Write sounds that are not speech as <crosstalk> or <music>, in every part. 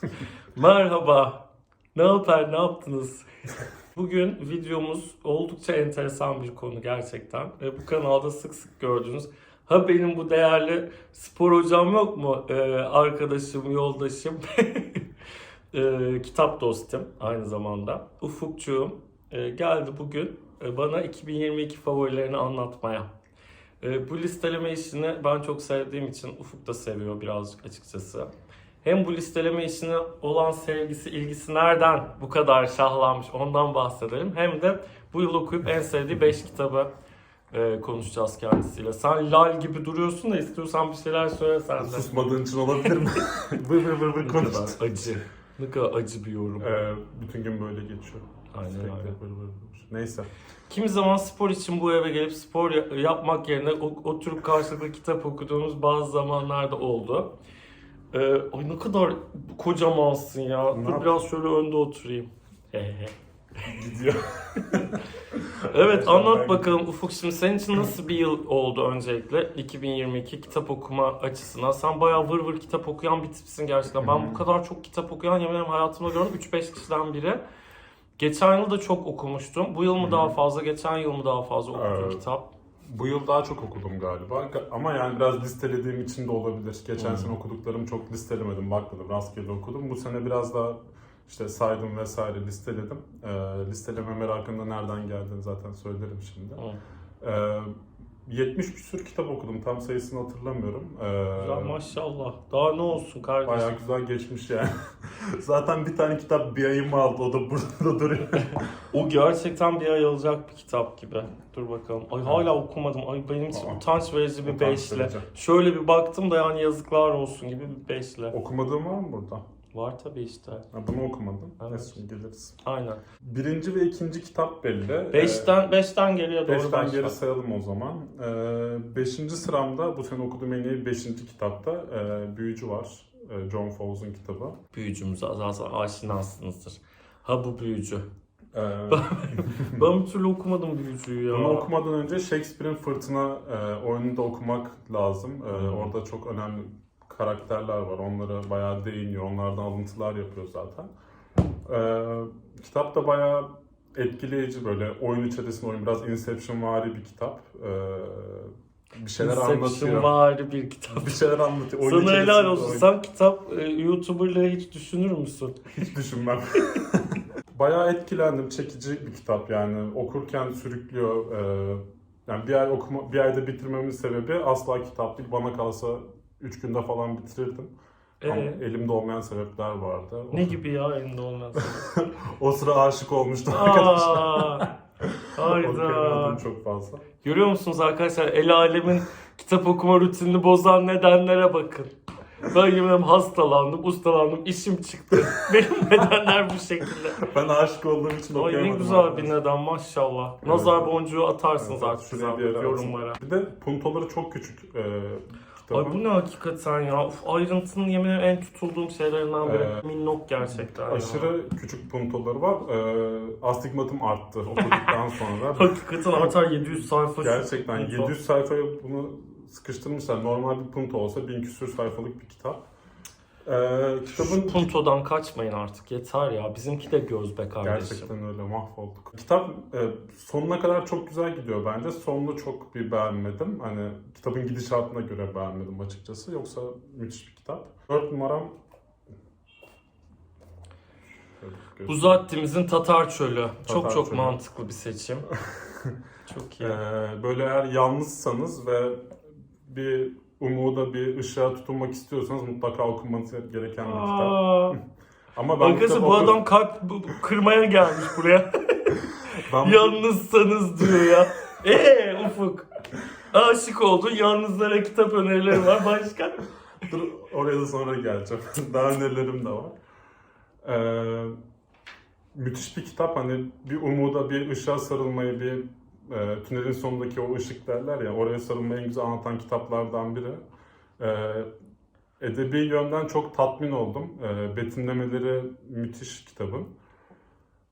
<laughs> Merhaba. Ne haber, ne yaptınız? Bugün videomuz oldukça enteresan bir konu gerçekten. Ve bu kanalda sık sık gördüğünüz Ha benim bu değerli spor hocam yok mu? Ee, arkadaşım, yoldaşım, <laughs> ee, kitap dostum aynı zamanda. Ufukçuğum ee, geldi bugün e, bana 2022 favorilerini anlatmaya. Ee, bu listeleme işini ben çok sevdiğim için Ufuk da seviyor birazcık açıkçası. Hem bu listeleme işine olan sevgisi, ilgisi nereden bu kadar şahlanmış ondan bahsedelim. Hem de bu yıl okuyup en sevdiği 5 kitabı e, konuşacağız kendisiyle. Sen lal gibi duruyorsun da istiyorsan bir şeyler söyle sen de. Susmadığın için olabilir mi? <laughs> vır vır vır vır Ne konuş. kadar acı. Ne kadar acı bir yorum. Ee, bütün gün böyle geçiyor. Aynen Sürekli öyle. vır vır vır. Neyse. Kimi zaman spor için bu eve gelip spor ya- yapmak yerine o- oturup karşılıklı kitap okuduğumuz bazı zamanlarda oldu. Ee, ay ne kadar kocamansın ya. Ne Dur yap- biraz şöyle önde oturayım. Gidiyor. <laughs> evet anlat bakalım Ufuk şimdi senin için nasıl bir yıl oldu öncelikle 2022 kitap okuma açısından. Sen bayağı vır vır kitap okuyan bir tipsin gerçekten. Ben bu kadar çok kitap okuyan yemin ederim hayatımda gördüm 3-5 kişiden biri. Geçen yıl da çok okumuştum. Bu yıl mı daha fazla, geçen yıl mı daha fazla okudun Evet. kitap? Bu yıl daha çok okudum galiba. Ama yani biraz listelediğim için de olabilir. Geçen Hmm. sene okuduklarımı çok listelemedim. Bakmadım. Rastgele okudum. Bu sene biraz daha işte saydım vesaire listeledim. Ee, listeleme merakında nereden geldiğini zaten söylerim şimdi. Hı. Ee, 70 küsür kitap okudum. Tam sayısını hatırlamıyorum. Ee, Güzel maşallah. Daha ne olsun kardeşim. Bayağı güzel geçmiş yani. <laughs> Zaten bir tane kitap bir ayımı aldı. O da burada <laughs> duruyor. <laughs> O gerçekten bir ay alacak bir kitap gibi. Dur bakalım. Ay hala okumadım. Ay benim için Aa. utanç verici bir Utanç beşle. verici. Şöyle bir baktım da yani yazıklar olsun gibi bir beşle. Okumadığım var mı burada? Var tabii işte. Ha, bunu okumadım. Evet. Neyse geliriz. Aynen. Birinci ve ikinci kitap belli. Beşten, beşten geliyor Ee, doğru beşten başla. geri sayalım o zaman. Ee, beşinci sıramda bu sene okuduğum en iyi beşinci kitapta e, Büyücü var. E, John Fowles'un kitabı. Büyücümüze zaten aşinasınızdır. Ha bu büyücü. Ee, <laughs> Ben bir türlü okumadım büyücüyü ya. Bunu okumadan önce Shakespeare'in Fırtına e, oyununu da okumak lazım. E. Orada çok önemli karakterler var. Onlara bayağı değiniyor. Onlardan alıntılar yapıyor zaten. E, kitap da bayağı etkileyici böyle oyun içerisinde oyun biraz Inception vari bir kitap. E, bir şeyler Inception anlatıyor. vari bir kitap. Bir şeyler anlatıyor. Oyun Sana helal olsun. oyun- Sen kitap e, YouTuber'lığı hiç düşünür müsün? <laughs> Hiç düşünmem. <laughs> Bayağı etkilendim. Çekici bir kitap yani. Okurken sürüklüyor. Ee, yani bir ay okuma, bir ayda bitirmemin sebebi asla kitap değil. Bana kalsa 3 günde falan bitirirdim. Ama Ee, elimde olmayan sebepler vardı. ne gibi ya elinde olmaz. <laughs> O sıra aşık olmuştum arkadaşlar. Aa, hayda. Okuyamadım çok fazla. Görüyor musunuz arkadaşlar? El alemin kitap okuma rutinini bozan nedenlere bakın. Ben yemin hastalandım, ustalandım, işim çıktı. <laughs> Benim nedenler bu şekilde. Ben aşık olduğum için Ay okuyamadım. ne güzel bir arkadaşlar. neden maşallah. Nazar boncuğu atarsınız Evet, artık şuraya bir yere yorumlara. Bir de puntoları çok küçük e, kitabın. Ay bu ne hakikaten ya? Uf, ayrıntının yemin ederim en tutulduğum şeylerinden biri. Ee, Minnok gerçekten ya. Aşırı küçük puntoları var. Ee, astigmatım arttı okuduktan <laughs> sonra. Hakikaten artar 700 sayfa. Gerçekten punto. 700 sayfaya bunu sıkıştırmışlar. Normal bir punto olsa 1000 küsür sayfalık bir kitap. Ee, Şu kitabın puntodan kaçmayın artık yeter ya. Bizimki de göz be kardeşim. gerçekten öyle mahvolduk. Kitap e, sonuna kadar çok güzel gidiyor bence. Sonunu çok bir beğenmedim. Hani kitabın gidişatına göre beğenmedim açıkçası. Yoksa müthiş bir kitap. 4 numaram. Uzattimizin Tatar Çölü. çok Tatar çok Çölü. mantıklı bir seçim. <laughs> çok iyi. Ee, böyle eğer yalnızsanız ve bir umuda bir ışığa tutunmak istiyorsanız mutlaka okumanız gereken bir kitap. Ama ben Arkadaşlar bu oku- adam kalp bu- bu- kırmaya gelmiş buraya. <laughs> ben bu- Yalnızsanız diyor ya. Eee Ufuk. Aşık oldun. Yalnızlara kitap önerileri var. Başka? Dur, oraya da sonra geleceğim. <laughs> Daha önerilerim de var. Ee, müthiş bir kitap. Hani bir umuda, bir ışığa sarılmayı, bir e, tünelin sonundaki o ışık derler ya, oraya sarılmayı en güzel anlatan kitaplardan biri. Ee, edebi yönden çok tatmin oldum. Ee, betimlemeleri müthiş kitabın.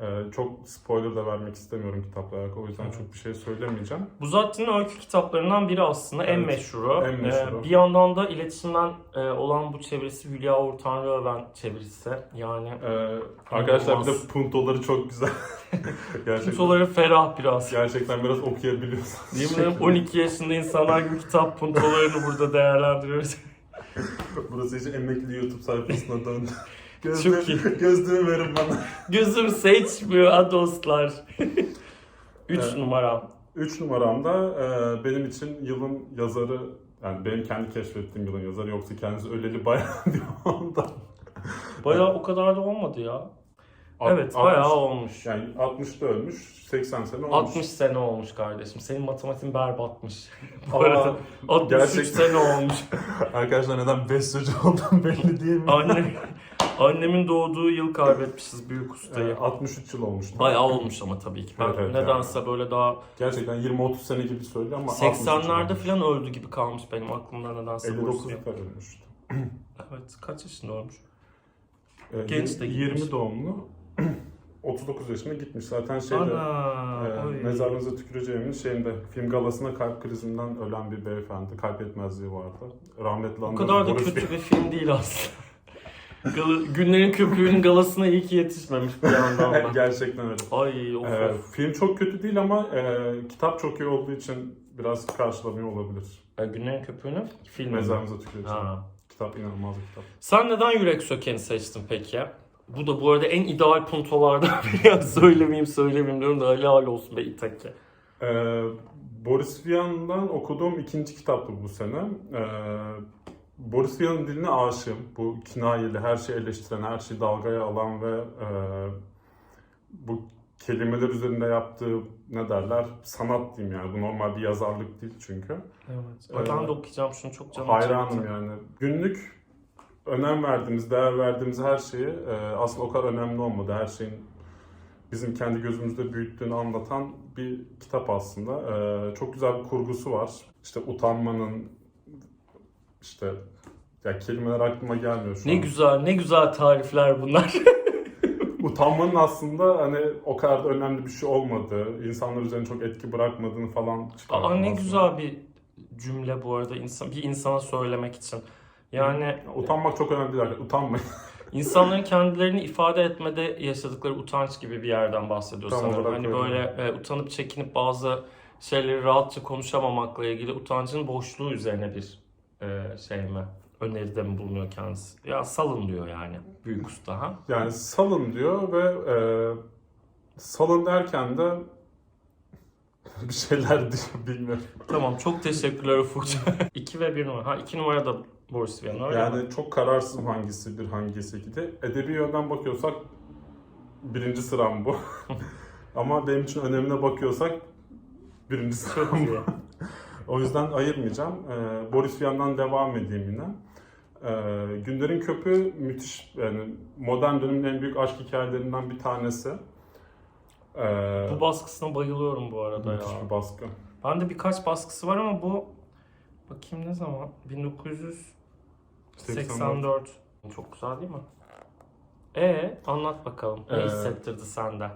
Ee, çok spoiler da vermek istemiyorum kitapla alakalı. O yüzden çok bir şey söylemeyeceğim. Buzatti'nin öykü kitaplarından biri aslında en Evet, meşhuru. en meşhuru. Ee, bir yandan da iletişimden e, olan bu çevirisi Hülya Uğur Tanrıöven çevirisi. Yani Ee, arkadaşlar bir de puntoları çok güzel. <laughs> gerçekten, puntoları ferah biraz. gerçekten biraz okuyabiliyorsunuz. Yemin ederim 12 yaşında insanlar gibi kitap puntolarını burada değerlendiriyoruz. <laughs> Burası iyice emekli YouTube sayfasına döndü. Çok iyi. <laughs> Gözlüğümü verin bana. Gözüm seçmiyor ha dostlar. <laughs> 3 Evet. numara. 3 numaramda e, benim için yılın yazarı, yani benim kendi keşfettiğim yılın yazarı yoksa kendisi öleli bayağı <laughs> bir ondan. Bayağı o kadar da olmadı ya. Alt- evet 60 bayağı olmuş. Yani 60'da ölmüş, 80 sene olmuş. 60 sene olmuş kardeşim. Senin matematiğin berbatmış. Bu Ama arada 63 gerçekten- sene olmuş. Arkadaşlar neden besteci olduğum belli değil mi? Annem, annemin doğduğu yıl kaybetmişiz büyük ustayı. 63 yıl olmuş. Bayağı olmuş ama tabii ki. Ben Evet, evet, nedense böyle daha Gerçekten 20-30 sene gibi söylüyor ama 63 yıl 80'lerde olmuş. falan öldü gibi kalmış benim aklımda nedense. bu 59'da ölmüş. Evet kaç yaşında ölmüş? E, Genç de gitmiş. 20 doğumlu. <clears throat> 39 yaşında gitmiş. Zaten şeyde Ana. e, mezarınıza tüküreceğimin şeyinde film galasına kalp krizinden ölen bir beyefendi. Kalp yetmezliği vardı. Rahmetli O kadar da kötü bir film değil aslında. Gal- Günlerin Köpüğü'nün galasına iyi ki yetişmemiş bir yandan da. <laughs> Gerçekten öyle. Ay of Ee, of. film çok kötü değil ama e, kitap çok iyi olduğu için biraz karşılamıyor olabilir. E, Günlerin Köpüğü'nün filmi. mi? Mezarınıza tüküreceğim. Ha. Kitap inanılmaz bir kitap. Sen neden Yürek Söken'i seçtin peki? Bu da bu arada en ideal puntolardan <laughs> biri. Ya söylemeyeyim söylemeyeyim diyorum da helal olsun be İtaki. Ee, Boris Vian'dan okuduğum ikinci kitaptı bu sene. Ee, Boris Vian'ın diline aşığım. Bu kinayeli, her şeyi eleştiren, her şeyi dalgaya alan ve e, bu kelimeler üzerinde yaptığı ne derler sanat diyeyim yani. Bu normal bir yazarlık değil çünkü. Evet. Evet. Ben de okuyacağım şunu çok canım Hayranım çekti. yani. Günlük önem verdiğimiz, değer verdiğimiz her şeyi e, aslında o kadar önemli olmadı. Her şeyin bizim kendi gözümüzde büyüttüğünü anlatan bir kitap aslında. E, çok güzel bir kurgusu var. İşte utanmanın işte ya kelimeler aklıma gelmiyor şu Ne an. güzel, ne güzel tarifler bunlar. <laughs> Utanmanın aslında hani o kadar da önemli bir şey olmadığı, insanlar üzerine çok etki bırakmadığını falan çıkardım Aa ne aslında. güzel bir cümle bu arada insan bir insana söylemek için. Yani Utanmak çok önemli değil. Utanmayın. <laughs> insanların kendilerini ifade etmede yaşadıkları utanç gibi bir yerden bahsediyor Tam sanırım. olarak Hani öyle. böyle e, utanıp çekinip bazı şeyleri rahatça konuşamamakla ilgili utancın boşluğu üzerine bir e, şey mi? Öneride mi bulunuyor kendisi? Ya salın diyor yani büyük usta ha. Yani salın diyor ve e, salın derken de <laughs> bir şeyler diyor bilmiyorum. Tamam çok teşekkürler Ufukça. <laughs> 2 ve 1 numara. Ha 2 numara da Boris Vian öyle mi? Yani çok kararsızım hangisi bir hangisi iki de. Edebi yönden bakıyorsak birinci sıram bu. <laughs> Ama benim için önemine bakıyorsak birinci sıram bu. O yüzden ayırmayacağım. E, Boris Vian'dan devam edeyim yine. E, Günlerin Köpüğü müthiş yani modern dönemin en büyük aşk hikayelerinden bir tanesi. E, Bu baskısına bayılıyorum bu arada ya. müthiş bir baskı. Bende birkaç baskısı var ama bu bakayım ne zaman? 1984. Çok güzel değil mi? E anlat bakalım. Ne Ee, hissettirdi sende?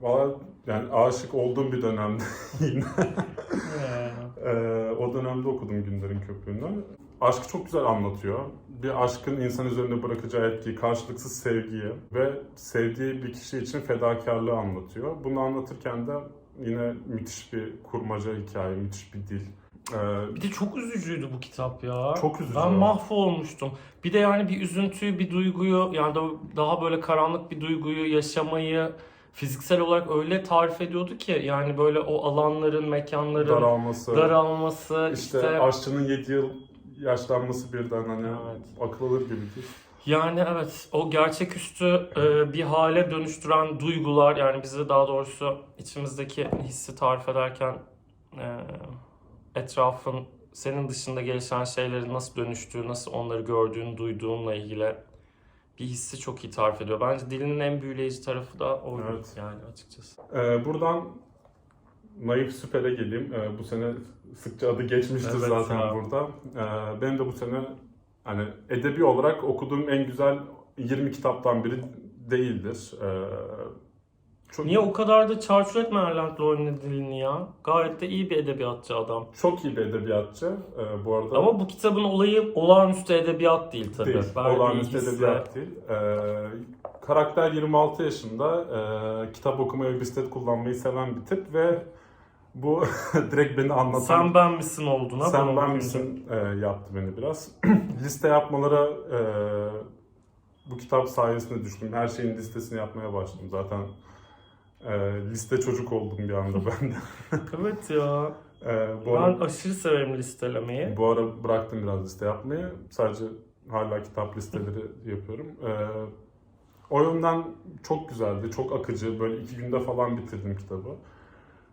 Valla yani aşık olduğum bir dönemde <laughs> yine. Ee, o dönemde okudum Günlerin Köpüğü'nü. Aşkı çok güzel anlatıyor. Bir aşkın insan üzerinde bırakacağı etkiyi, karşılıksız sevgiyi ve sevdiği bir kişi için fedakarlığı anlatıyor. Bunu anlatırken de yine müthiş bir kurmaca hikaye, müthiş bir dil. Ee, Bir de çok üzücüydü bu kitap ya. Çok üzücü. Ben mahvolmuştum. Bir de yani bir üzüntüyü, bir duyguyu yani da- daha böyle karanlık bir duyguyu yaşamayı fiziksel olarak öyle tarif ediyordu ki yani böyle o alanların, mekanların daralması, daralması işte, işte aşçının 7 yıl yaşlanması birden hani Evet. akıl alır gibi değil. Yani evet o gerçeküstü e, bir hale dönüştüren duygular yani bizi daha doğrusu içimizdeki hissi tarif ederken e, etrafın senin dışında gelişen şeylerin nasıl dönüştüğü, nasıl onları gördüğünü, duyduğunla ilgili bir hissi çok iyi tarif ediyor. Bence dilinin en büyüleyici tarafı da o Evet. yani açıkçası. Ee, buradan Naif Süper'e geleyim. Ee, bu sene sıkça adı geçmiştir Evet zaten ya. burada. Ee, benim de bu sene hani edebi olarak okuduğum en güzel 20 kitaptan biri değildir. Ee, çok, Niye o kadar da çarçur etme Erlend Loren'in dilini ya? Gayet de iyi bir edebiyatçı adam. Çok iyi bir edebiyatçı ee, bu arada. Ama bu kitabın olayı olağanüstü edebiyat değil tabii. Değil, Verdiği olağanüstü hisle- edebiyat değil. Ee, karakter 26 yaşında, e, kitap okumayı ve bisiklet kullanmayı seven bir tip ve bu <laughs> direkt beni anlatan... Sen ben misin oldun ha? Sen ben misin e, yaptı beni biraz. <clears throat> Liste yapmalara e, bu kitap sayesinde düştüm. Her şeyin listesini yapmaya başladım. Zaten e, liste çocuk oldum bir anda ben de. <laughs> Evet ya. E, bu, Ben ara, aşırı severim listelemeyi. bu ara bıraktım biraz liste yapmayı. Sadece hala kitap listeleri yapıyorum. E, o yönden çok güzeldi, çok akıcı. Böyle iki günde falan bitirdim kitabı.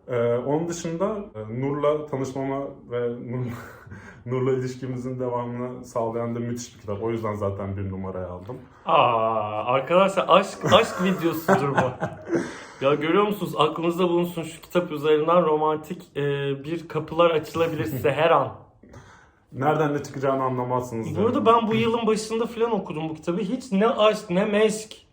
Ee, onun dışında e, Nur'la tanışmama ve Nur, <laughs> Nur'la ilişkimizin devamını sağlayan da müthiş bir kitap. O yüzden zaten bir numaraya aldım. Aa, arkadaşlar aşk aşk <laughs> videosudur bu. Ya görüyor musunuz? Aklınızda bulunsun şu kitap üzerinden romantik e, bir kapılar açılabilir size her an. <laughs> Nereden ne çıkacağını anlamazsınız. Bu arada ben bu yılın başında falan okudum bu kitabı. Hiç ne aşk ne meşk.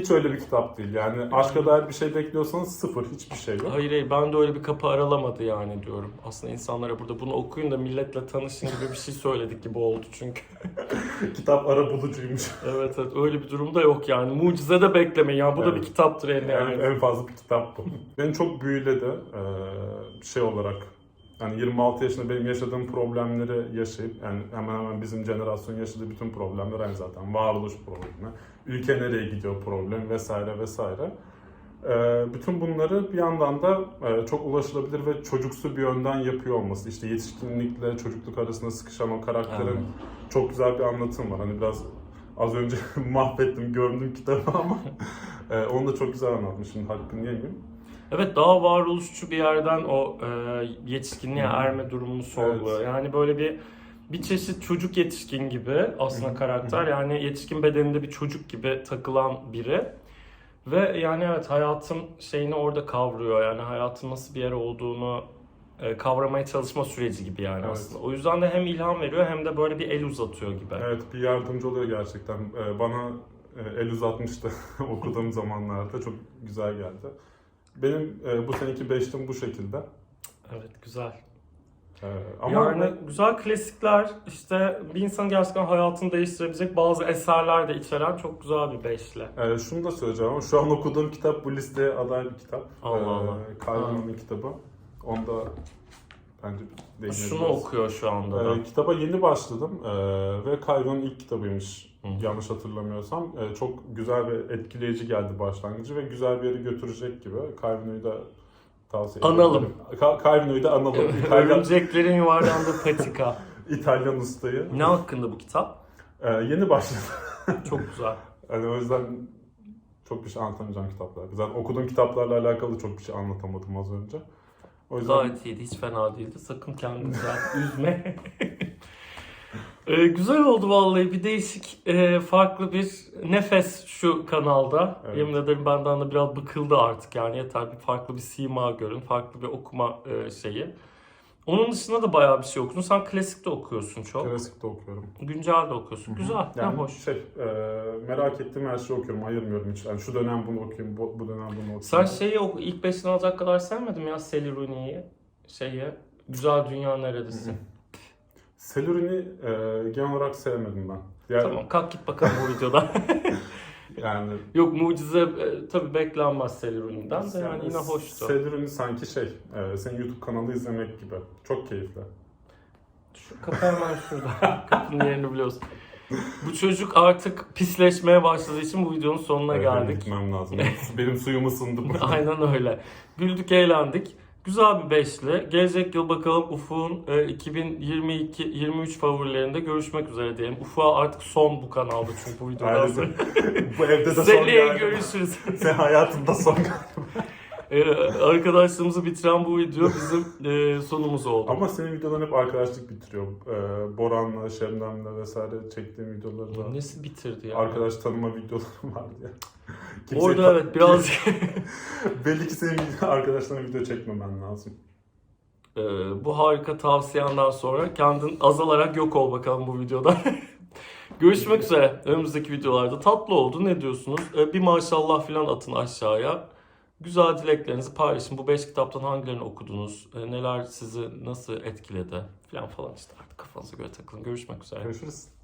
Hiç öyle bir kitap değil. Yani aşka dair bir şey bekliyorsanız sıfır, hiçbir şey yok. Hayır hayır ben de öyle bir kapı aralamadı yani diyorum. Aslında insanlara burada bunu okuyun da milletle tanışın gibi bir şey söyledik gibi oldu çünkü. <laughs> Kitap ara bulucuymuş. evet evet öyle bir durumda yok yani. Mucize de beklemeyin yani bu da Evet. bir kitaptır yani. Yani en fazla bir kitap bu. Beni çok büyüledi ee, şey olarak. Yani 26 yaşında benim yaşadığım problemleri yaşayıp yani hemen hemen bizim jenerasyon yaşadığı bütün problemler aynı zaten varoluş problemi, ülke nereye gidiyor problemi vesaire vesaire. Ee, bütün bunları bir yandan da e, çok ulaşılabilir ve çocuksu bir yönden yapıyor olması. İşte yetişkinlikle çocukluk arasında sıkışan o karakterin Evet. çok güzel bir anlatım var. Hani biraz az önce <laughs> mahvettim, gördüm kitabı ama e, onu da çok güzel anlatmış. Şimdi hakkını yemeyeyim. Evet daha varoluşçu bir yerden o e, yetişkinliğe erme durumunu sorguluyor. Yani böyle bir bir çeşit çocuk yetişkin gibi aslında karakter. Yani yetişkin bedeninde bir çocuk gibi takılan biri. Ve yani evet hayatın şeyini orada kavruyor. Yani hayatın nasıl bir yer olduğunu e, kavramaya çalışma süreci gibi yani Evet. aslında. O yüzden de hem ilham veriyor hem de böyle bir el uzatıyor gibi. Evet bir yardımcı oluyor gerçekten. E, bana e, el uzatmıştı <laughs> okuduğum zamanlarda. Çok güzel geldi. Benim e, bu seneki beştim bu şekilde. Evet güzel. E, ama yani güzel klasikler işte bir insanın gerçekten hayatını değiştirebilecek bazı eserler de içeren çok güzel bir beşli. e, şunu da söyleyeceğim ama şu an okuduğum kitap bu listeye aday bir kitap. Allah Allah. E, Calvin'in kitabı. Onda bence değinebiliriz. Şunu okuyor şu anda da. E, kitaba yeni başladım e, ve Calvin'in ilk kitabıymış Hı. yanlış hatırlamıyorsam. E, çok güzel ve etkileyici geldi başlangıcı ve güzel bir yere götürecek gibi. Calvin'i de tavsiye Analım. ederim. Ka- Calvin'i de analım. İtalyan, Örümceklerin yuvarlandığı patika. <laughs> İtalyan ustayı. ne hakkında bu kitap? E, yeni başladım. <laughs> Çok güzel. Yani o yüzden çok bir şey anlatamayacağım kitaplar. Zaten okuduğum kitaplarla alakalı çok bir şey anlatamadım az önce. O yüzden Gayet iyiydi. Hiç fena değildi. Sakın kendini <laughs> üzme. Ee, güzel oldu vallahi. Bir değişik, e, farklı bir nefes şu kanalda. Evet. Yemin ederim benden de biraz bıkıldı artık yani. Yeter bir farklı bir sima görün. Farklı bir okuma e, şeyi. Onun dışında da bayağı bir şey okudun. Sen klasik de okuyorsun çok. klasikte okuyorum. Güncel de okuyorsun. Güzel. Yani ne hoş. şey, e, merak ettiğim her şeyi okuyorum. Ayırmıyorum hiç. Yani şu dönem bunu okuyayım, bu, bu dönem bunu okuyayım. Sen şeyi oku, ilk beşini alacak kadar sevmedim ya Sally Rooney'i. Şeyi. Güzel Dünya Neredesin? Selürin'i e, genel olarak sevmedim ben. Yani, Tamam kalk git bakalım bu videodan. <laughs> yani Yok mucize e, tabii beklenmez Rooney'den de yani yine hoştu. Selürin'i sanki şey, e, senin YouTube kanalı izlemek gibi. Çok keyifli. Şu kapı hemen şurada. <laughs> Kapının yerini biliyorsun. Bu çocuk artık pisleşmeye başladığı için bu videonun sonuna Evet, benim geldik. Gitmem lazım. <laughs> Benim suyum ısındı. Aynen öyle. Güldük, eğlendik. Güzel bir beşli. Gelecek yıl bakalım Ufuk'un e, 2022-23 favorilerinde görüşmek üzere diyelim. Ufuk'a artık son bu kanalda çünkü bu videodan <laughs> sonra. bu evde de son Seneye geldi. görüşürüz. <laughs> Sen hayatında son Ee, arkadaşlığımızı bitiren bu video bizim e, sonumuz oldu. Ama senin videoların hep arkadaşlık bitiriyor. Ee, Boran'la, Şebnem'le vesaire çektiğim videoları da. Nesi bitirdi ya? Arkadaş tanıma videolarım <laughs> var diye. Kimseyi Orada evet biraz <laughs> Belli ki senin arkadaşlarına video çekmemen lazım. Ee, bu harika tavsiyenden sonra kendin azalarak yok ol bakalım bu videoda. <laughs> Görüşmek üzere önümüzdeki videolarda. Tatlı oldu. Ne diyorsunuz? Ee, Bir maşallah falan atın aşağıya. Güzel dileklerinizi paylaşın. Bu beş kitaptan hangilerini okudunuz? Ee, Neler sizi nasıl etkiledi? Falan falan işte artık kafanıza göre takılın. Görüşmek üzere. Görüşürüz.